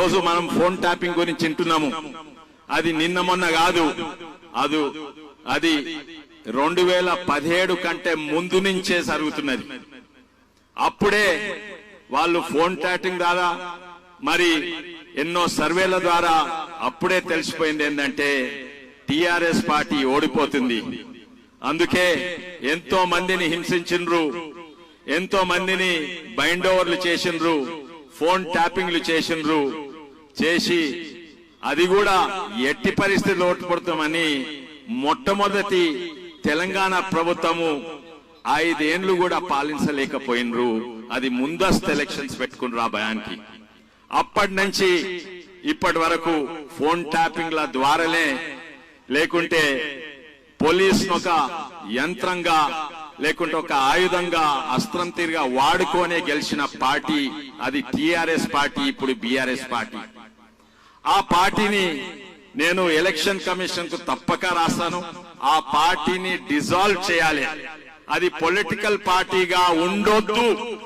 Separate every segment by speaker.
Speaker 1: రోజు మనం phone tapping గురించి వింటున్నాము. అది నిన్న మొన్న కాదు. అది అది రెండు వేల పదిహేడు కంటే ముందు నుంచే జరుగుతున్నది. అప్పుడే వాళ్ళు ఫోన్ ట్యాపింగ్ ద్వారా మరి ఎన్నో సర్వేల ద్వారా అప్పుడే తెలిసిపోయింది ఏంటంటే టిఆర్ఎస్ పార్టీ ఓడిపోతుంది. అందుకే ఎంతో మందిని హింసించిండ్రు ఎంతో మందిని బైండ్ ఓవర్లు చేసిండ్రు ఫోన్ ట్యాపింగ్లు చేసిండ్రు చేసి అది కూడా ఎట్టి పరిస్థితులు ఓటుపడుతామని మొట్టమొదటి తెలంగాణ ప్రభుత్వము ఐదేండ్లు కూడా పాలించలేకపోయినరు. అది ముందస్తు ఎలక్షన్స్ పెట్టుకున్నారు ఆ భయానికి. అప్పటి నుంచి ఇప్పటి వరకు ఫోన్ ట్యాపింగ్ల ద్వారానే లేకుంటే పోలీస్ ఒక యంత్రంగా లేకుంటే ఒక ఆయుధంగా అస్త్రం తీరుగా వాడుకోనే గెలిచిన పార్టీ అది టిఆర్ఎస్ పార్టీ ఇప్పుడు బీఆర్ఎస్ పార్టీ. ఆ పార్టీని నేను ఎలక్షన్ కమిషన్కు తప్పక రాస్తాను. ఆ పార్టీని డిజాల్వ్ చేయాలి. అది పొలిటికల్ పార్టీగా ఉండొద్దు.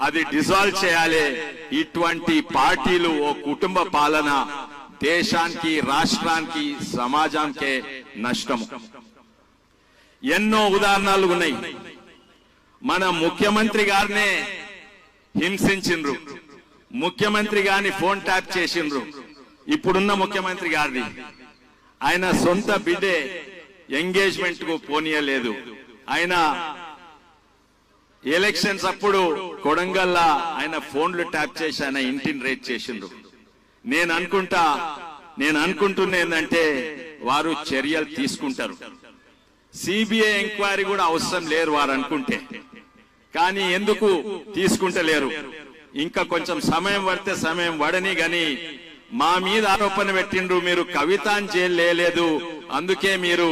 Speaker 1: అది డిజాల్వ్ చేయాలి. ఇటువంటి పార్టీలు ఓ కుటుంబ పాలన దేశానికి రాష్ట్రానికి సమాజానికే నష్టము. ఎన్నో ఉదాహరణలు ఉన్నాయి మన ముఖ్యమంత్రి గారినే హింసించిండ్రు. ముఖ్యమంత్రి గారిని ఫోన్ ట్యాప్ చేసిండ్రు. ఇప్పుడున్న ముఖ్యమంత్రి గారిని ఆయన సొంత బిడ్డే ఎంగేజ్మెంట్కు పోనీయలేదు. ఆయన ఎలక్షన్స్ అప్పుడు కొడంగల్లా ఆయన ఫోన్లు ట్యాప్ చేసి ఆయన ఇంటిని రేట్ చేసిండ్రు. నేను అనుకుంటా నేను అనుకుంటున్నా ఏంటంటే వారు చర్యలు తీసుకుంటారు. సిబిఐ ఎంక్వైరీ కూడా అవసరం లేరు వారు అనుకుంటే. కానీ ఎందుకు తీసుకుంటలేరు? ఇంకా కొంచెం సమయం పడితే సమయం పడని గాని మా మీద ఆరోపణ పెట్టిండ్రు మీరు కవితాన్ చేయలేదు అందుకే మీరు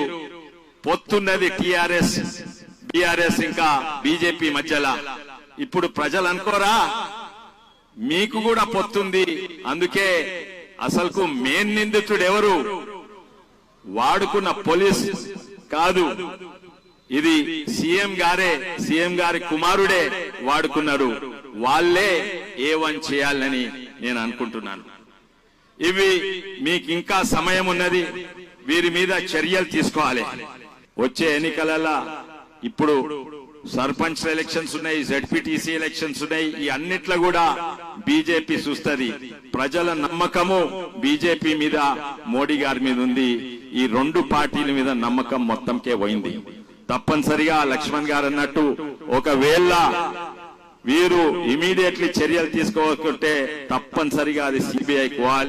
Speaker 1: పొత్తున్నది టిఆర్ఎస్ బిఆర్ఎస్ ఇంకా బీజేపీ మధ్యలో. ఇప్పుడు ప్రజలు అనుకోరా? మీకు కూడా పొత్తుంది. అందుకే అసలుకు మేన్ నిందితుడు ఎవరు వాడుకున్న పోలీస్ కాదు. ఇది సీఎం గారే సీఎం గారి కుమారుడే వాడుకున్నారు వాళ్ళే ఏ వన్ చేయాలని నేను అనుకుంటున్నాను. ఇవి మీకు ఇంకా సమయం ఉన్నది. వీరి మీద చర్యలు తీసుకోవాలి. వచ్చే ఎన్నికలలో ఇప్పుడు సర్పంచ్ ఎలక్షన్స్ ఉన్నాయి జెడ్పీటీసీ ఎలక్షన్స్ ఉన్నాయి. ఈ అన్నిట్లో కూడా బీజేపీ చూస్తుంది. ప్రజల నమ్మకము బీజేపీ మీద మోడీ గారి మీద ఉంది. ఈ రెండు పార్టీల మీద నమ్మకం మొత్తంకే పోయింది. తప్పనిసరిగా లక్ష్మణ్ గారు అన్నట్టు ఒకవేళ వీరు ఇమీడియట్లీ చర్యలు తీసుకోవాలంటే తప్పనిసరిగా అది సిబిఐ పోవాలి